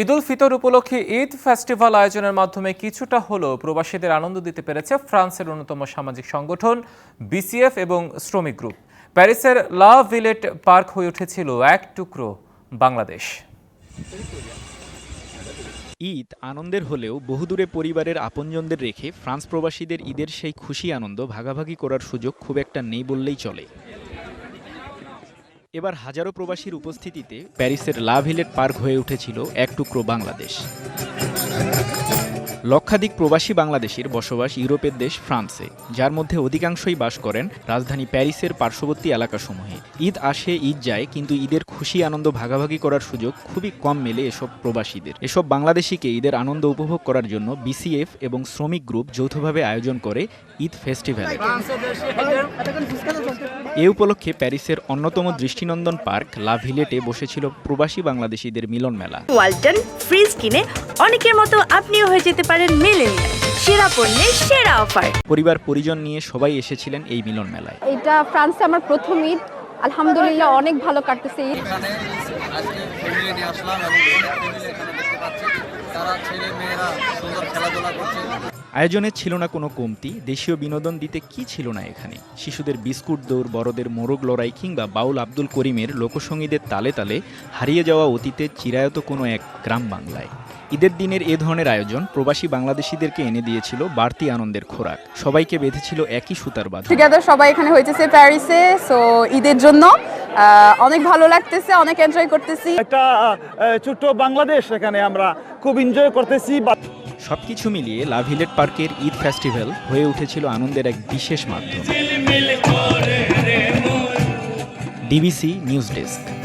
ঈদ উল ফিতর উপলক্ষে ঈদ ফেস্টিভ্যাল আয়োজনের মাধ্যমে কিছুটা হলেও প্রবাসীদের আনন্দ দিতে পেরেছে ফ্রান্সের অন্যতম সামাজিক সংগঠন, বিসিএফ এবং শ্রমিক গ্রুপ। প্যারিসের লা ভিলেট পার্ক হয়ে উঠেছিল এক টুকরো বাংলাদেশ। ঈদ আনন্দের হলেও বহুদূরে পরিবারের আপনজনদের রেখে ফ্রান্স প্রবাসীদের ঈদের সেই খুশি আনন্দ ভাগাভাগি করার সুযোগ খুব একটা নেই বললেই চলে। এবার হাজারো প্রবাসীর উপস্থিতিতে প্যারিসের লা ভিলেট পার্ক হয়ে উঠেছিল এক টুকরো বাংলাদেশ। লক্ষাধিক প্রবাসী বাংলাদেশির বসবাস ইউরোপের দেশ ফ্রান্সে, যার মধ্যে অধিকাংশই বাস করেন রাজধানী প্যারিসের পার্শ্ববর্তী এলাকাসমূহে। ঈদ আসে, ঈদ যায়, কিন্তু ঈদের খুশি আনন্দ ভাগাভাগি করার সুযোগ খুবই কম মেলে এসব প্রবাসীদের। এসব বাংলাদেশিকে ঈদের আনন্দ উপভোগ করার জন্য বিসিএফ এবং শ্রমিক গ্রুপ যৌথভাবে আয়োজন করে ঈদ ফেস্টিভ্যাল। এ উপলক্ষে প্যারিসের অন্যতম দৃষ্টিনন্দন পার্ক, লা ভিলেটে বসেছিল প্রবাসী বাংলাদেশিদের মিলন মেলা ওয়ালটন ফ্রিজ কিনে অনেকের মতো আপনিও হয়ে যেতে পারেন। মেলেনিয়া সেরা পণ্যের সেরা অফার। পরিবার পরিজন নিয়ে সবাই এসেছিলেন এই মিলন মেলায়। এটা ফ্রান্সে আমার প্রথম ঈদ। আলহামদুলিল্লাহ অনেক ভালো কাটতেছে ঈদ। আয়োজনে ছিল না কোনো কমতি। দেশীয় বিনোদন দিতে কি ছিল না এখানে? শিশুদের বিস্কুট দৌড় বড়দের মোরগ লড়াই কিংবা বাউল আব্দুল করিমের লোকসঙ্গীতের তালে তালে হারিয়ে যাওয়া অতীতের চিরায়ত কোনো এক গ্রাম বাংলায়। ঈদের দিনের এ ধরনের আয়োজন প্রবাসী বাংলাদেশিদেরকে এনে দিয়েছিল বাড়তি আনন্দের খোরাক। সবাইকে বেঁধেছিল একই সুতার বাঁধা টুগেদার সবাই এখানে হয়েছে প্যারিসে সো ঈদের জন্য অনেক ভালো লাগতেছে অনেক এনজয় করতেছি। একটা ছোট্ট বাংলাদেশ এখানে আমরা খুব এনজয় করতেছি। বা- সবকিছু মিলিয়ে লাভিলেট পার্কের ঈদ ফেস্টিভ্যাল হয়ে উঠেছিল আনন্দের এক বিশেষ মাধ্যম। DBC news desk.